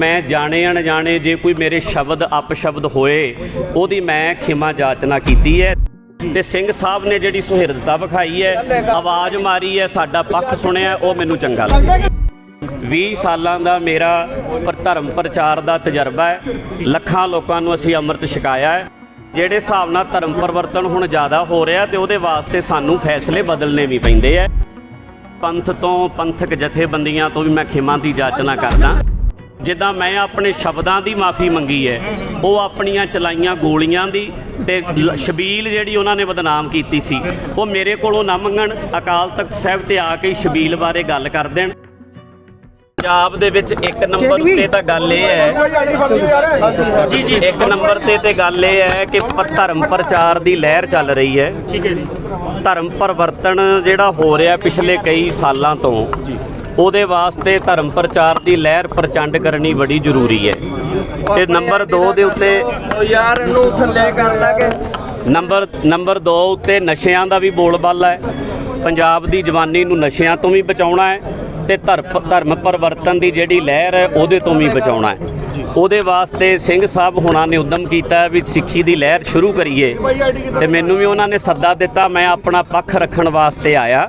ਮੈਂ ਜਾਣੇ ਅਣਜਾਣੇ ਜੇ ਕੋਈ ਮੇਰੇ ਸ਼ਬਦ ਅਪਸ਼ਬਦ ਹੋਏ, ਉਹਦੀ ਮੈਂ ਖਿਮਾ ਜਾਚਨਾ ਕੀਤੀ ਹੈ। ਤੇ ਸਿੰਘ ਸਾਹਿਬ ਨੇ ਜਿਹੜੀ ਸੁਹਿਰਦਤਾ ਵਿਖਾਈ ਹੈ, ਆਵਾਜ਼ ਮਾਰੀ ਹੈ, ਸਾਡਾ ਪੱਖ ਸੁਣਿਆ, ਉਹ ਮੈਨੂੰ ਚੰਗਾ ਲੱਗਾ 20 ਸਾਲਾਂ ਦਾ ਮੇਰਾ ਪਰ ਧਰਮ ਪ੍ਰਚਾਰ ਦਾ ਤਜਰਬਾ ਹੈ, ਲੱਖਾਂ ਲੋਕਾਂ ਨੂੰ ਅਸੀਂ ਅੰਮ੍ਰਿਤ ਛਕਾਇਆ ਹੈ। ਜਿਹੜੇ ਹਿਸਾਬ ਨਾਲ ਧਰਮ ਪਰਿਵਰਤਨ ਹੁਣ ਜ਼ਿਆਦਾ ਹੋ ਰਿਹਾ ਤੇ ਉਹਦੇ ਵਾਸਤੇ ਸਾਨੂੰ ਫੈਸਲੇ ਬਦਲਣੇ ਵੀ ਪੈਂਦੇ ਆ ਪੰਥ ਤੋਂ ਪੰਥਕ ਜਥੇਬੰਦੀਆਂ ਤੋਂ ਵੀ ਮੈਂ ਖਿਮਾ ਦੀ ਜਾਚਨਾ ਕਰਦਾ। ਜਿੱਦਾਂ ਮੈਂ ਆਪਣੇ ਸ਼ਬਦਾਂ ਦੀ ਮਾਫੀ ਮੰਗੀ ਹੈ ਉਹ ਆਪਣੀਆਂ ਚਲਾਈਆਂ ਗੋਲੀਆਂ ਦੀ ਤੇ ਸ਼ਬੀਲ ਜਿਹੜੀ ਉਹਨਾਂ ਨੇ ਬਦਨਾਮ ਕੀਤੀ ਸੀ ਉਹ ਮੇਰੇ ਕੋਲੋਂ ਨਾ ਮੰਗਣ। ਅਕਾਲ ਤਖਤ ਸਾਹਿਬ ਤੇ ਆ ਕੇ ਸ਼ਬੀਲ ਬਾਰੇ ਗੱਲ ਕਰ ਦੇਣ। ਪੰਜਾਬ ਦੇ ਵਿੱਚ ਇੱਕ ਨੰਬਰ ਉੱਤੇ ਤਾਂ ਗੱਲ ਇਹ ਹੈ। ਜੀ ਜੀ ਇੱਕ ਨੰਬਰ ਤੇ ਤੇ ਗੱਲ ਇਹ ਹੈ ਕਿ ਧਰਮ ਪ੍ਰਚਾਰ ਦੀ ਲਹਿਰ ਚੱਲ ਰਹੀ ਹੈ। ਠੀਕ ਹੈ ਜੀ। ਧਰਮ ਪਰਿਵਰਤਨ ਜਿਹੜਾ ਹੋ ਰਿਹਾ ਪਿਛਲੇ ਕਈ ਸਾਲਾਂ ਤੋਂ ਉਹਦੇ ਵਾਸਤੇ ਧਰਮ ਪ੍ਰਚਾਰ ਦੀ ਲਹਿਰ ਪ੍ਰਚੰਡ ਕਰਨੀ ਬੜੀ ਜ਼ਰੂਰੀ ਹੈ। ਤੇ ਨੰਬਰ 2 ਦੇ ਉੱਤੇ ਯਾਰ ਇਹਨੂੰ ਥੱਲੇ ਕਰ ਲਾਂਗੇ ਨੰਬਰ ਨੰਬਰ 2 ਉੱਤੇ ਨਸ਼ਿਆਂ ਦਾ ਵੀ ਬੋਲਬਾਲਾ ਹੈ। ਪੰਜਾਬ ਦੀ ਜਵਾਨੀ ਨੂੰ ਨਸ਼ਿਆਂ ਤੋਂ ਵੀ ਬਚਾਉਣਾ ਹੈ ਤੇ ਧਰਮ ਧਰਮ ਪਰਿਵਰਤਨ ਦੀ ਜਿਹੜੀ ਲਹਿਰ ਹੈ ਉਹਦੇ ਤੋਂ ਵੀ ਬਚਾਉਣਾ ਹੈ। ਉਹਦੇ ਵਾਸਤੇ ਸਿੰਘ ਸਾਹਿਬ ਹੁਣਾਂ ਨੇ ਉਦਮ ਕੀਤਾ ਵੀ ਸਿੱਖੀ ਦੀ ਲਹਿਰ ਸ਼ੁਰੂ ਕਰੀਏ। ਤੇ ਮੈਨੂੰ ਵੀ ਉਹਨਾਂ ਨੇ ਸੱਦਾ ਦਿੱਤਾ ਮੈਂ ਆਪਣਾ ਪੱਖ ਰੱਖਣ ਵਾਸਤੇ ਆਇਆ।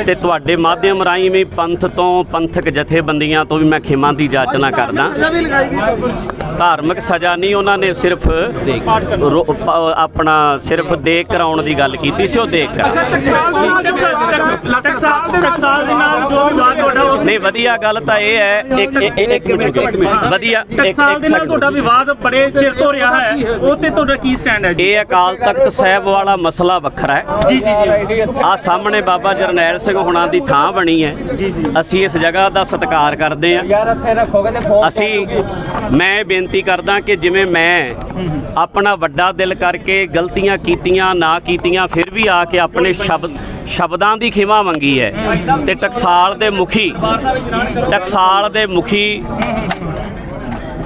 ਤੇ ਤੁਹਾਡੇ ਮਾਧਿਅਮ ਰਾਹੀਂ ਵੀ ਪੰਥ ਤੋਂ ਪੰਥਕ ਜਥੇਬੰਦੀਆਂ ਤੋਂ ਵੀ ਮੈਂ ਖਿਮਾ ਦੀ ਜਾਚਨਾ ਕਰਦਾ। ਧਾਰਮਿਕ ਸਜ਼ਾ ਨਹੀਂ ਉਹਨਾਂ ਨੇ ਸਿਰਫ ਆਪਣਾ ਸਿਰਫ ਦੇਖ ਕਰਾਉਣ ਦੀ ਗੱਲ ਕੀਤੀ ਸੀ ਉਹ ਦੇਖ ਕਰਾ ਨਹੀਂ ਵਧੀਆ ਗੱਲ ਤਾਂ ਇਹ ਹੈ ਇੱਕ ਮਿੰਟ ਵਧੀਆ ਇੱਕ ਟਕਸਾਲ ਦੇ ਨਾਲ ਤੁਹਾਡਾ ਵਿਵਾਦ ਬੜੇ ਚਿਰ ਤੋਂ ਰਿਹਾ ਹੈ ਉਹ ਤੇ ਤੁਹਾਡਾ ਕੀ ਸਟੈਂਡ ਹੈ ਜੀ? ਇਹ ਅਕਾਲ ਤਖਤ ਸਾਹਿਬ ਵਾਲਾ ਮਸਲਾ ਵੱਖਰਾ ਹੈ। ਜੀ ਜੀ ਜੀ। ਆ ਸਾਹਮਣੇ ਬਾਬਾ ਜਰਨੈਲ ਸਿੰਘ ਹੁਣਾਂ ਦੀ ਥਾਂ ਬਣੀ ਹੈ। ਅਸੀਂ ਇਸ ਜਗ੍ਹਾ ਦਾ ਸਤਿਕਾਰ ਕਰਦੇ ਹਾਂ। ਯਾਰ ਇੱਥੇ ਰੱਖੋਗੇ ਤੇ ਫੋਨ ਅਸੀਂ ਮੈਂ ਬੇਨਤੀ ਕਰਦਾ ਕਿ ਜਿਵੇਂ ਮੈਂ ਆਪਣਾ ਵੱਡਾ ਦਿਲ ਕਰਕੇ ਗਲਤੀਆਂ ਕੀਤੀਆਂ ਨਾ ਕੀਤੀਆਂ ਫਿਰ ਵੀ ਆ ਕੇ ਆਪਣੇ ਸ਼ਬਦ ਸ਼ਬਦਾਂ ਦੀ ਖਿਮਾ ਮੰਗੀ ਹੈ। ਤੇ ਟਕਸਾਲ ਦੇ ਮੁਖੀ ਟਕਸਾਲ ਦੇ ਮੁਖੀ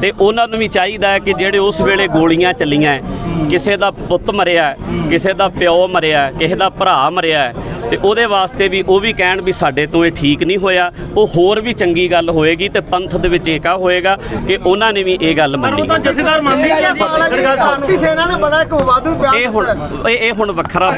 ਤੇ ਉਹਨਾਂ ਨੂੰ ਵੀ ਚਾਹੀਦਾ ਹੈ ਕਿ ਜਿਹੜੇ ਉਸ ਵੇਲੇ ਗੋਲੀਆਂ ਚੱਲੀਆਂ ਕਿਸੇ ਦਾ ਪੁੱਤ ਮਰਿਆ ਕਿਸੇ ਦਾ ਪਿਓ ਮਰਿਆ ਕਿਸੇ ਦਾ ਭਰਾ ਮਰਿਆ ਤੇ ਉਹਦੇ ਵਾਸਤੇ ਵੀ ਉਹ ਵੀ ਕਹਿਣ ਵੀ ਸਾਡੇ ਤੋਂ ਇਹ ਠੀਕ ਨਹੀਂ ਹੋਇਆ। ਉਹ ਹੋਰ ਵੀ ਚੰਗੀ ਗੱਲ ਹੋਏਗੀ ਤੇ ਪੰਥ ਦੇ ਵਿੱਚ ਏਕਾ ਹੋਏਗਾ ਕਿ ਉਹਨਾਂ ਨੇ ਵੀ ਇਹ ਗੱਲ ਮੰਨੀ। ਜਥੇਦਾਰ ਮੰਨਦੇ ਸੈਨਾ ਨੇ ਬੜਾ ਇੱਕ ਵਾਧੂ ਇਹ ਹੁਣ ਇਹ ਇਹ ਹੁਣ ਵੱਖਰਾ ਹੋ